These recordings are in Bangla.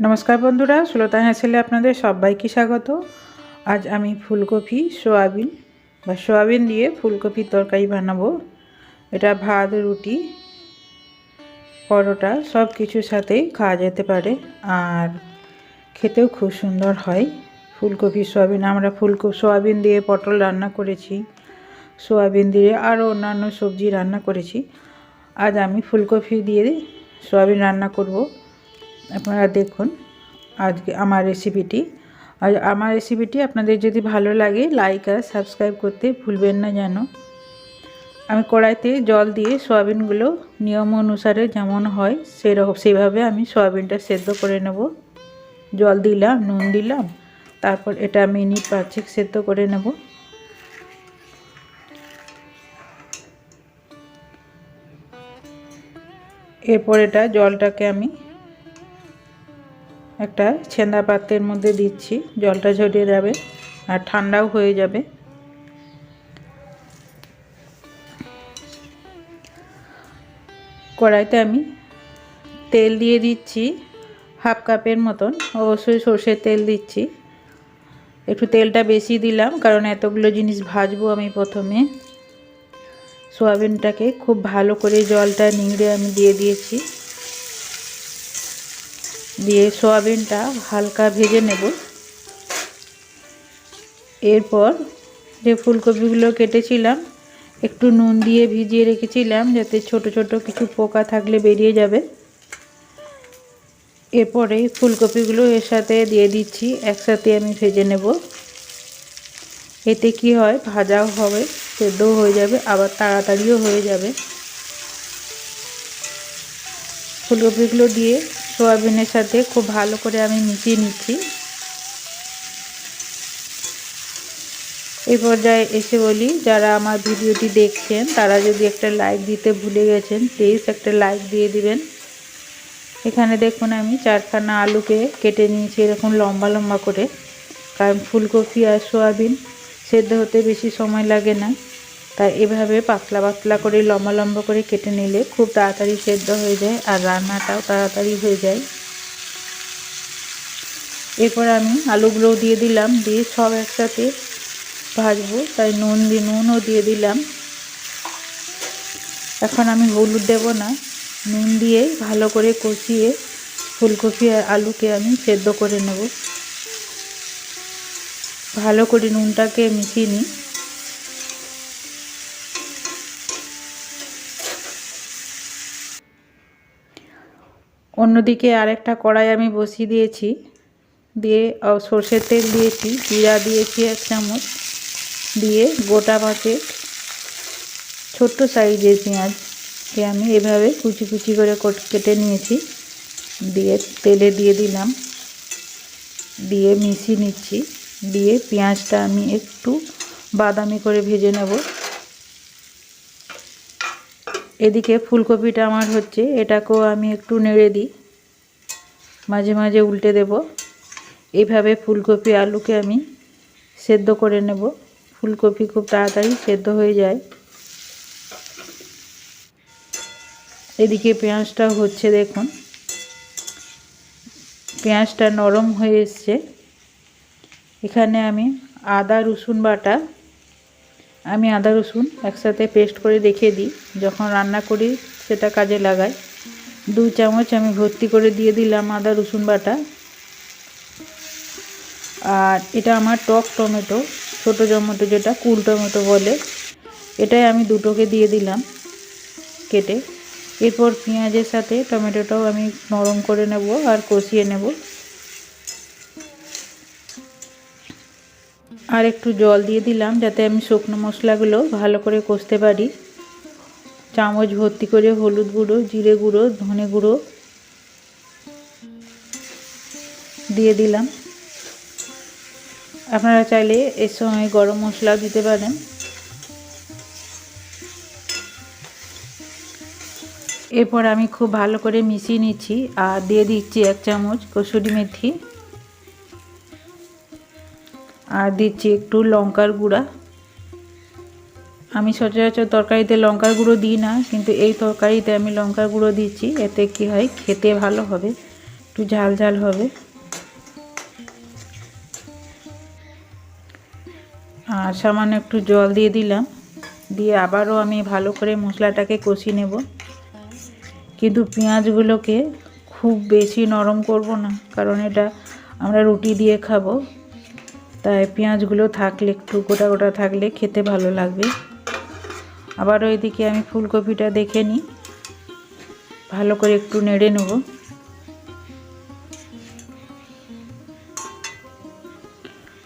নমস্কার বন্ধুরা সুলতা হ্যাসেলে আপনাদের সবাইকে স্বাগত। আজ আমি ফুলকপি, সোয়াবিন বা সোয়াবিন দিয়ে ফুলকপির তরকারি বানাবো। এটা ভাত, রুটি, পরোটা সব কিছুর সাথেই খাওয়া যেতে পারে আর খেতেও খুব সুন্দর হয়। ফুলকপি, সোয়াবিন, আমরা ফুলকপি সোয়াবিন দিয়ে পটল রান্না করেছি। সোয়াবিন দিয়ে আরও অন্যান্য সবজি রান্না করেছি। আজ আমি ফুলকপি দিয়ে সোয়াবিন রান্না করব। আপনারা দেখুন আজকে আমার রেসিপিটি আর আমার রেসিপিটি আপনাদের যদি ভালো লাগে লাইক আর সাবস্ক্রাইব করতে ভুলবেন না যেন। আমি কড়াইতে জল দিয়ে সয়াবিনগুলো নিয়ম অনুসারে যেমন হয়, সেরকম সেইভাবে আমি সয়াবিনটা সেদ্ধ করে নেব। জল দিলাম, নুন দিলাম, তারপর এটা মিনিট পাঁচেক সেদ্ধ করে নেব। এরপর এটা জলটাকে আমি একটা ছেঁদা পাত্রের মধ্যে দিচ্ছি, জলটা ঝরিয়ে যাবে আর ঠান্ডাও হয়ে যাবে। কড়াইতে আমি তেল দিয়ে দিচ্ছি, হাফ কাপের মতন। অবশ্যই সর্ষের তেল দিচ্ছি। একটু তেলটা বেশি দিলাম, কারণ এতগুলো জিনিস ভাজবো আমি প্রথমে। সোয়াবিনটাকে খুব ভালো করে জলটা নিংড়ে আমি দিয়ে দিয়েছি। দিয়ে সোয়াবিনটা হালকা ভেজে নেব। এরপর যে ফুলকপিগুলো কেটেছিলাম, একটু নুন দিয়ে ভিজিয়ে রেখেছিলাম যাতে ছোট ছোট কিছু পোকা থাকলে বেরিয়ে যাবে। এরপরে ফুলকপিগুলো এর সাথে দিয়ে দিচ্ছি, একসাথে আমি ভেজে নেব। এতে কি হয়, ভাজাও হবে, সেদ্ধও হয়ে যাবে, আবার তাড়াতাড়িও হয়ে যাবে। ফুলকপিগুলো দিয়ে সোয়াবিনের সাথে খুব ভালো করে আমি মিশিয়ে নিচ্ছি। এই পর্যায়ে এসে বলি, যারা আমার ভিডিওটি দেখছেন, তারা যদি একটা লাইক দিতে ভুলে গেছেন প্লিজ একটা লাইক দিয়ে দিবেন। এখানে দেখুন আমি চারখানা আলুকে কেটে নিয়েছি, এরকম লম্বা লম্বা করে। কারণ ফুলকপি আর সোয়াবিন সেদ্ধ হতে বেশি সময় লাগে না। তাই এভাবে পাতলা পাতলা করে লম্বা লম্বা করে কেটে নিলে খুব তাড়াতাড়ি সেদ্ধ হয়ে যায় আর রান্নাটাও তাড়াতাড়ি হয়ে যায়। এরপর আমি আলুগুলোও দিয়ে দিলাম, দিয়ে সব একসাথে ভাজবো, তাই নুন দিয়ে নুনও দিয়ে দিলাম। এখন আমি হলুদ দেব না, নুন দিয়ে ভালো করে কষিয়ে ফুলকপি আর আলুকে আমি সেদ্ধ করে নেব। ভালো করে নুনটাকে মিশিয়ে নিই। অন্যদিকে আরেকটা কড়াই আমি বসিয়ে দিয়েছি। দিয়ে সর্ষের তেল দিয়েছি, জিরা দিয়েছি এক চামচ। দিয়ে গোটা পাঁচে ছোট্ট সাইজের পেঁয়াজকে আমি এভাবে কুচি কুচি করে কেটে নিয়েছি। দিয়ে তেলে দিয়ে দিলাম। দিয়ে মিশিয়ে নিচ্ছি। দিয়ে পেঁয়াজটা আমি একটু বাদামি করে ভেজে নেব। এদিকে ফুলকপিটা আমার হচ্ছে, এটাকেও আমি একটু নেড়ে দিই। মাঝে মাঝে উল্টে দেব। এইভাবে ফুলকপি আলুকে আমি সেদ্ধ করে নেব। ফুলকপি খুব তাড়াতাড়ি সেদ্ধ হয়ে যায়। এদিকে পেঁয়াজটা হচ্ছে দেখুন, পেঁয়াজটা নরম হয়ে এসছে। এখানে আমি আদা রসুন বাটা আমি আদা রসুন একসাথে পেস্ট করে রেখে দিই। যখন রান্না করি, সেটা কাজে লাগাই। দু চামচ আমি ভর্তি করে দিয়ে দিলাম আদা রসুন বাটা। আর এটা আমার টক টমেটো, ছোটো টমেটো যেটা, কুল টমেটো বলে। এটাই আমি দুটোকে দিয়ে দিলাম কেটে। এরপর পেঁয়াজের সাথে টমেটোটাও আমি নরম করে নেব আর কষিয়ে নেব। আর একটু জল দিয়ে দিলাম যাতে আমি শুকনো মশলাগুলো ভালো করে কষতে পারি। চামচ ভর্তি করে হলুদ গুঁড়ো, জিরে গুঁড়ো, ধনে গুঁড়ো দিয়ে দিলাম। আপনারা চাইলে এর সময় গরম মশলাও দিতে পারেন। এরপর আমি খুব ভালো করে মিশিয়ে নিচ্ছি আর দিয়ে দিচ্ছি এক চামচ কসুরি মেথি। আর দিচ্ছি একটু লঙ্কার গুঁড়া। আমি সচরাচর তরকারিতে লঙ্কার গুঁড়ো দিই না, কিন্তু এই তরকারিতে আমি লঙ্কার গুঁড়ো দিচ্ছি, এতে কি হয়, খেতে ভালো হবে, একটু ঝাল ঝাল হবে। আর সামান্য একটু জল দিয়ে দিলাম, দিয়ে আবারও আমি ভালো করে মশলাটাকে কষিয়ে নেব। কিন্তু পেঁয়াজগুলোকে খুব বেশি নরম করব না, কারণ এটা আমরা রুটি দিয়ে খাব। পেঁয়াজগুলো থাকলে একটু গোটা গোটা থাকলে খেতে ভালো লাগবে। আবার ওইদিকে আমি ফুলকপিটা দেখে নিই। ভালো করে একটু নেড়ে নেব।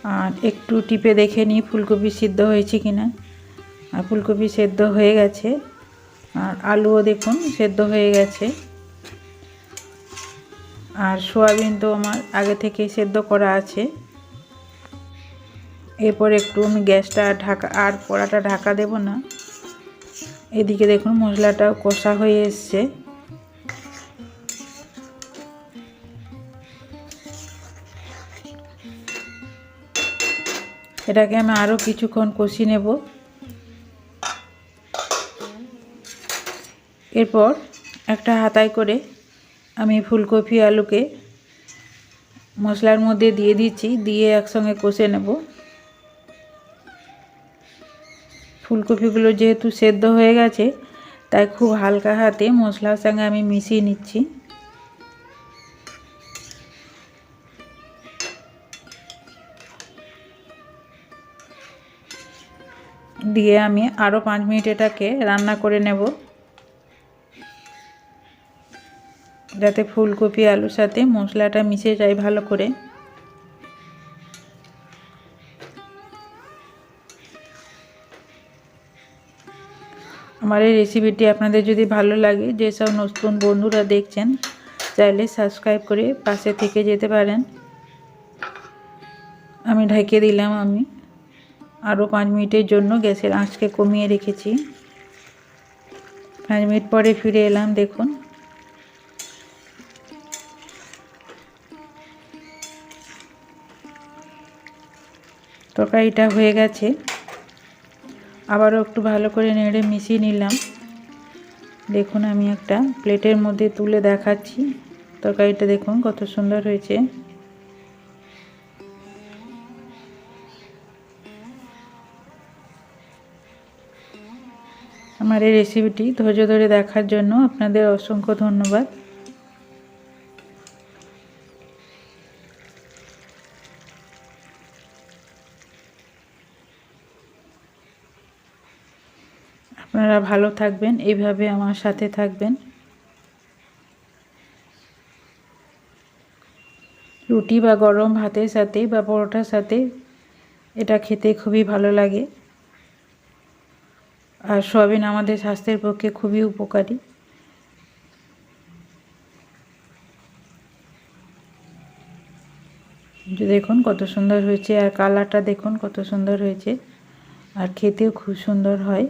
আর একটু টিপে দেখে নিই ফুলকপি সিদ্ধ হয়েছে কিনা। আর ফুলকপি সেদ্ধ হয়ে গেছে। আর আলুও দেখুন সেদ্ধ হয়ে গেছে। আর সোয়াবিন তো আমার আগে থেকে সেদ্ধ করা আছে। এরপর একটু আমি গ্যাসটা ঢাকা, আর পড়াটা ঢাকা দেব না। এদিকে দেখুন মশলাটাও কষা হয়ে এসছে। এটাকে আমি আরও কিছুক্ষণ কষি নেব। এরপর একটা হাতায় করে আমি ফুলকপি আলুকে মশলার মধ্যে দিয়ে দিচ্ছি, দিয়ে একসঙ্গে কষে নেব। ফুলকপিগুলো যেহেতু সেদ্ধ হয়ে গেছে, তাই খুব হালকা হাতে মশলার সঙ্গে আমি মিশিয়ে নিচ্ছি। দিয়ে আমি আরও পাঁচ মিনিট এটাকে রান্না করে নেব। যাতে ফুলকপি আলুর সাথে মশলাটা মিশে যায় ভালো করে। আমার এই রেসিপিটি আপনাদের যদি ভালো লাগে যেসব নতুন বন্ধুরা দেখছেন, চাইলে সাবস্ক্রাইব করে পাশে থেকে যেতে পারেন। আমি ঢেকে দিলাম আমি। আরও পাঁচ মিনিটের জন্য গ্যাসের আঁচকে কমিয়ে রেখেছি। পাঁচ মিনিট পরে ফিরে এলাম, দেখুন। তরকারিটা হয়ে গেছে। আবারও একটু ভালো করে নেড়ে মিশিয়ে নিলাম। দেখুন আমি একটা প্লেটের মধ্যে তুলে দেখাচ্ছি। তরকারিটা দেখুন কত সুন্দর হয়েছে। আমার এই রেসিপিটি ধৈর্য ধরে দেখার জন্য আপনাদের অসংখ্য ধন্যবাদ। আপনারা ভালো থাকবেন, এইভাবে আমার সাথে থাকবেন। রুটি বা গরম ভাতের সাথে বা পরোটার সাথে এটা খেতে খুবই ভালো লাগে। আর সোয়াবিন আমাদের স্বাস্থ্যের পক্ষে খুবই উপকারী। দেখুন কত সুন্দর হয়েছে, আর কালারটা দেখুন কত সুন্দর হয়েছে, আর খেতেও খুব সুন্দর হয়।